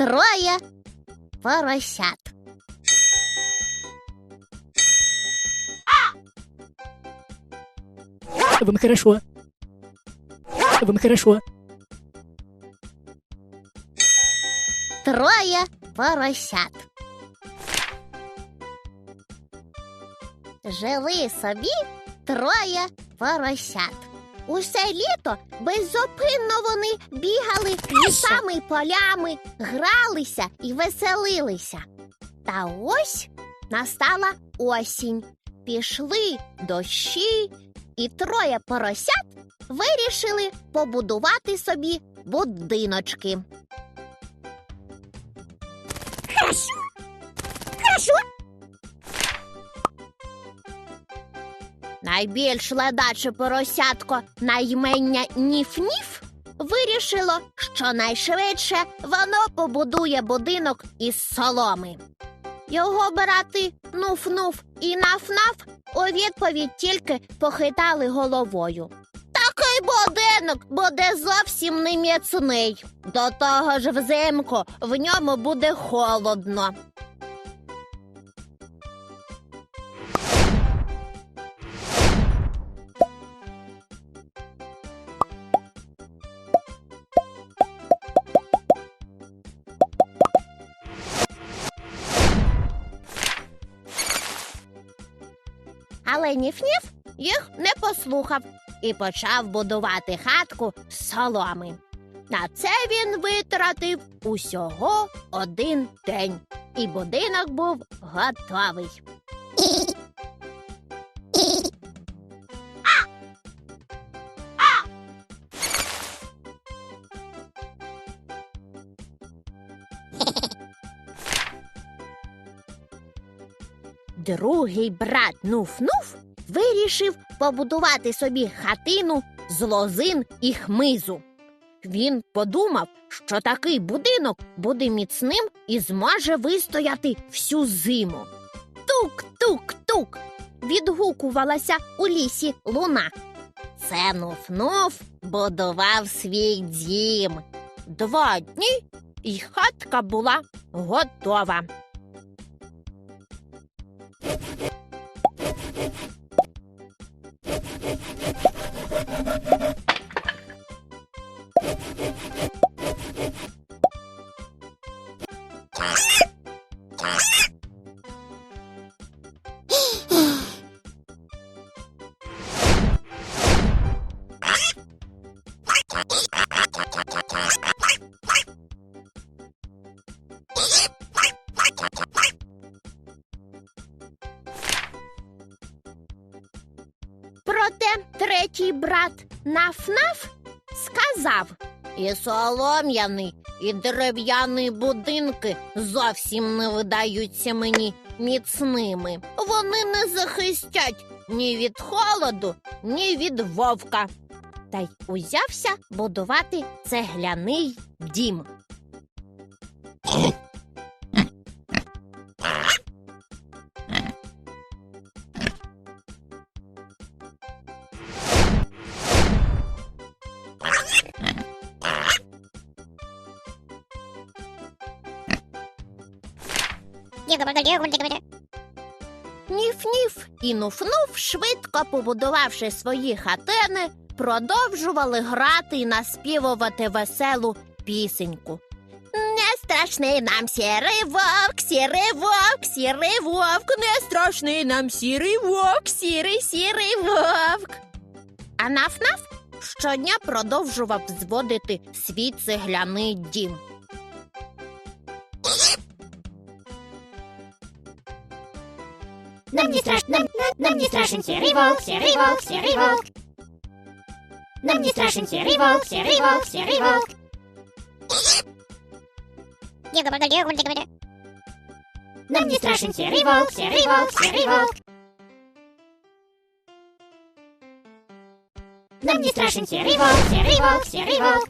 Троє поросят. Вам хорошо. Вам хорошо. Троє поросят. Жили собі троє поросят. Усе літо беззупинно вони бігали лісами й полями, гралися і веселилися. Та ось настала осінь. Пішли дощі, і троє поросят вирішили побудувати собі будиночки. Хорошо. Найбільш ледаче поросятко на ймення Ніф-Ніф вирішило, що найшвидше воно побудує будинок із соломи. Його брати Нуф-Нуф і Наф-Наф у відповідь тільки похитали головою. Такий будинок буде зовсім не міцний. До того ж взимку в ньому буде холодно. Але Ніф-Ніф їх не послухав і почав будувати хатку з соломи. На це він витратив усього один день, і будинок був готовий. Другий брат Нуф-Нуф вирішив побудувати собі хатину з лозин і хмизу. Він подумав, що такий будинок буде міцним і зможе вистояти всю зиму. Тук-тук-тук. відгукувалася у лісі луна. Це Нуф-Нуф будував свій дім. Два дні і хатка була готова. Проте третій брат Наф-Наф сказав І солом'яний, і дерев'яні будинки зовсім не видаються мені міцними. Вони не захистять ні від холоду, ні від вовка. Та й узявся будувати цегляний дім. Ніф-ніф і нуф-нуф, швидко побудувавши свої хатини, продовжували грати і наспівувати веселу пісеньку. Не страшний нам сірий вовк, сірий вовк, сірий вовк, не страшний нам сірий вовк, сірий сірий вовк. А наф-наф щодня продовжував зводити свій цегляний дім. Нам не страшно, нам, нам не страшен серый волк, серый волк, серый волк. Нам не страшен серый волк, серый волк, серый волк. Нам не страшен серый волк, серый волк, серый волк. Нам не страшен серый волк, серый волк, серый волк.